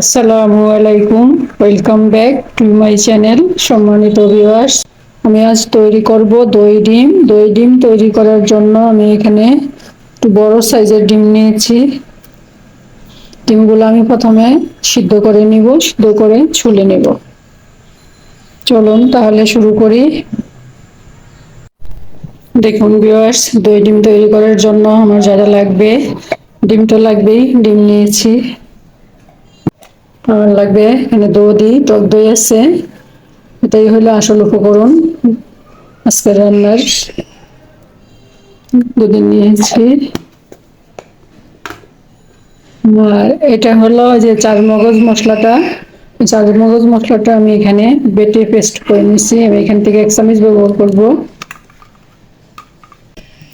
আসসালামু আলাইকুম। Welcome back to my channel সম্মানিত ভিউয়ার্স আমি আজ তৈরি করব দই ডিম। দই ডিম তৈরি করার জন্য আমি এখানে একটু বড় সাইজের ডিম নিয়েছি। ডিমগুলো আমি প্রথমে সিদ্ধ করে নিব, সিদ্ধ করে ছুলে নেব। চলুন তাহলে শুরু করি। দেখুন ভিউয়ার্স দই ডিম তৈরি করার জন্য আমার যারা লাগবে ডিম তো লাগবেই, ডিম নিয়েছি। আমার লাগবে, এখানে দই, টক দই আছে। এটাই হলো আসল উপকরণ। আজকে রান্নার দুদিন নিয়েছি। আর এটা হলো যে চার মগজ মশলাটা। চার মগজ মশলাটা আমি এখানে বেটে পেস্ট করে নিছি আমি এখান থেকে এক চামচ ব্যবহার করব।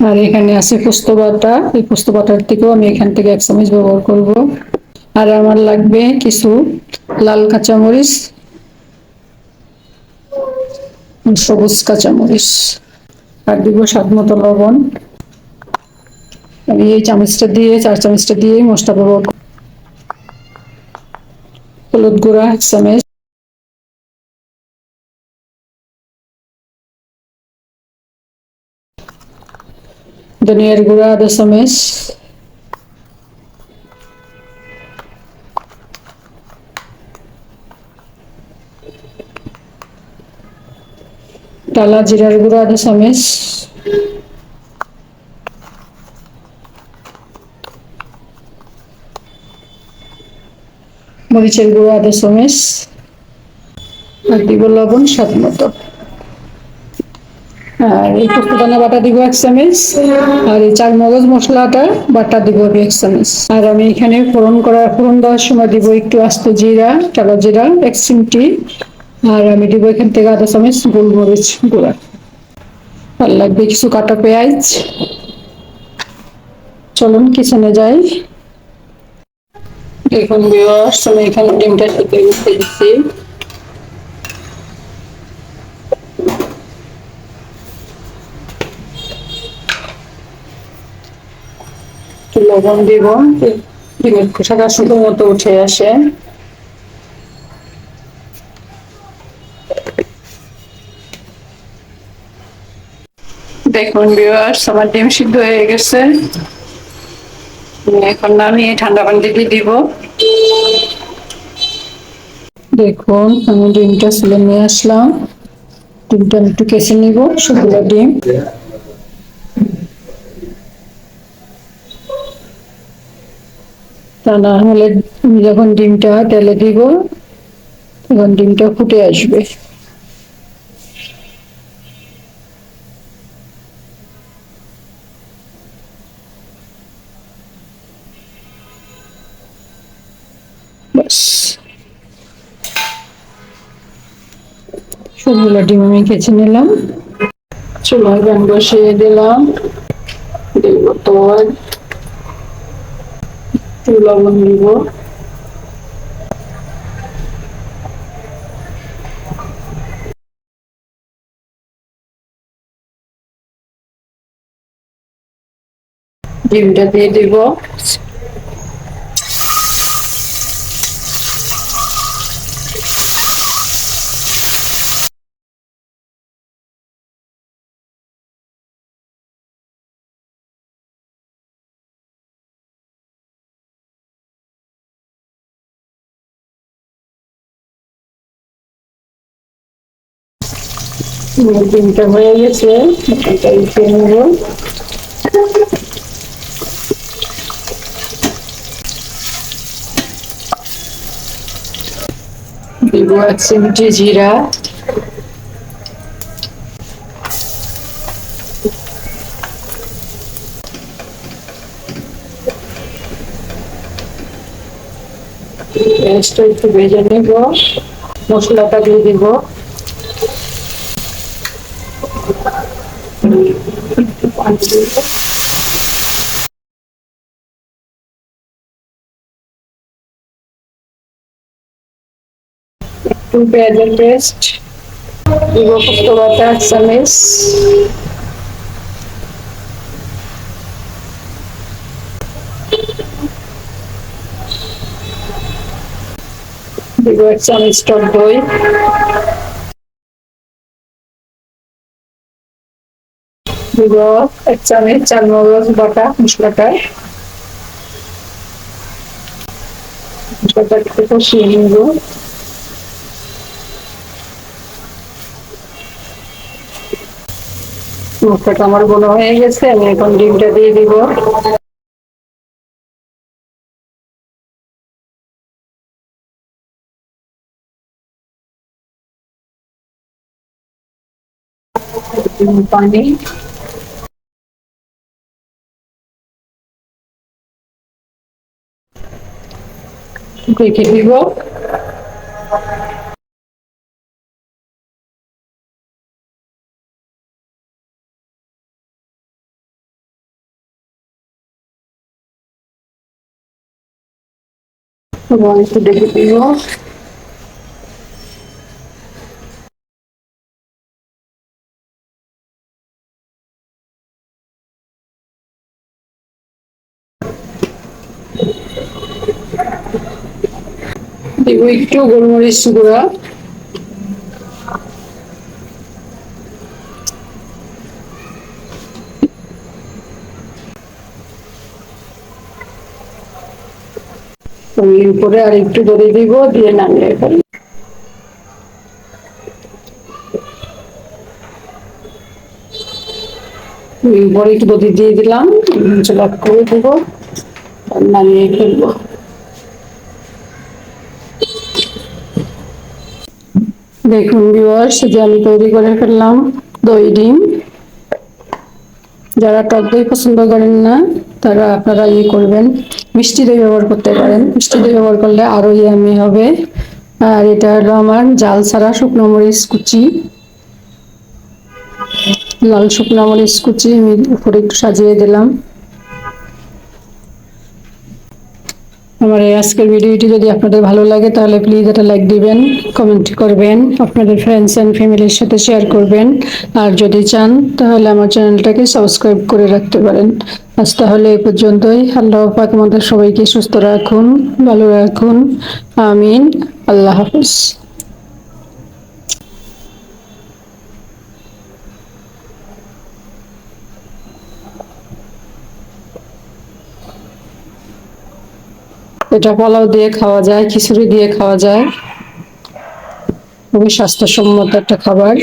আর এখানে আছে পোস্ত বাটা। এই পোস্ত বাটার থেকেও আমি এখান থেকে এক চামচ ব্যবহার করব। আর আমার লাগবে কিছু লাল কাঁচামরিচ সবুজ কাঁচামরিচ। আর দিব স্বাদ মতো লবণ। আমি এই চামচটা দিয়ে, চার চামচটা দিয়ে মশলা ব্যবহার হলুদ গুঁড়া এক চামচ। ধনিয়ার গুঁড়া আধা চামচ। টালা জিরার গুঁড়ো আধা চামচ। মরিচের গুঁড়ো আধা চামচ। আর দিব লবণ, স্বাদ মতো। আর এই পোস্তদানা বাটা দিব এক চামচ। আর এই চার মগজ মশলাটা, বাটা দিব আমি এক চামচ। আর আমি এখানে ফোড়ন করা ফোড়ন দেওয়ার সময় দিব একটু আস্ত জিরা টালা জিরা, এক চিমটি। আর আমি দিব এখান থেকে আধা চামচ, গোলমরিচ গুঁড়া। আর লাগবে কিছু কাটা পেঁয়াজ। চলুন কিচেনে যাই। দেখুন বিওয়ার্স আমি এখানে ডিমটা সিদ্ধ করতে দিচ্ছি। লবণ দিব। ডিমের খোসাটা শুধু মতো উঠে আসে। দেখুন ভিউয়ার্স আমার ডিম সিদ্ধ হয়ে গেছে। এখন আমি ঠান্ডা পানি দিয়ে দিব। দেখুন, আমি ডিমটা ছিলে নিয়ে আসলাম। ডিমটা আমি একটু কেসে নিব সবগুলো ডিম। তা না হলে যখন ডিমটা তেলে দিব, তখন ডিমটা ফুটে আসবে। সবগুলো ডিম আমি নিলাম। গান বসিয়ে দিলাম। দিব একটু লবণ দিব। ডিমটা দিয়ে দিব। ডিমটা হয়ে গেছে এটা উঠে নেব দিব এক চিমটি জিরা পেঁয়াজটা একটু ভেজে নেব মশলাটা দিয়ে দিব পানি দিব একটু পেঁয়াজের পেস্ট দিব পোস্ত বাটা এক চামচ দিব এক চামচ দই এক চামচ বাটা মশলাটা। মশলাটা একটু কষিয়ে নিব। আমার বোনা হয়ে গেছে, আমি এখন ডিমটা দিয়ে দিব। পানি। রেখে দিব এবং একটু ডেকে দিব একটু গোলমরিচ গুঁড়া। এর উপরে আর একটু দড়ি দিব, দিয়ে নামিয়ে ফেলি। উপরে একটু দড়ি দিয়ে দিলাম চলা করে দেবো, নামিয়ে ফেলব। দেখুন ভিউয়ার্স যে আমি তৈরি করে ফেললাম দই ডিম। যারা টক দই পছন্দ করেন না, তারা আপনারা ইয়ে করবেন। মিষ্টি দই ব্যবহার করতে পারেন। মিষ্টি দই ব্যবহার করলে আরও ইয়ামি হবে। আর এটা হলো আমার জাল ছাড়া শুকনো মরিচ কুচি। লাল শুকনো মরিচ কুচি আমি উপরে একটু সাজিয়ে দিলাম। আমার এই আজকের ভিডিওটি যদি আপনাদের ভালো লাগে, তাহলে প্লিজ এটা লাইক দিবেন কমেন্ট করবেন, আপনাদের ফ্রেন্ডস অ্যান্ড ফ্যামিলির সাথে শেয়ার করবেন। আর যদি চান, তাহলে আমার চ্যানেলটাকে সাবস্ক্রাইব করে রাখতে পারেন। আজ তাহলে এ পর্যন্তই। আল্লাহ পাক আমাদের সবাইকে সুস্থ রাখুন, ভালো রাখুন। আমিন। আল্লাহ হাফিজ। এটা পোলাও দিয়ে খাওয়া যায় খিচুড়ি দিয়ে খাওয়া যায়। খুবই স্বাস্থ্যসম্মত একটা খাবার।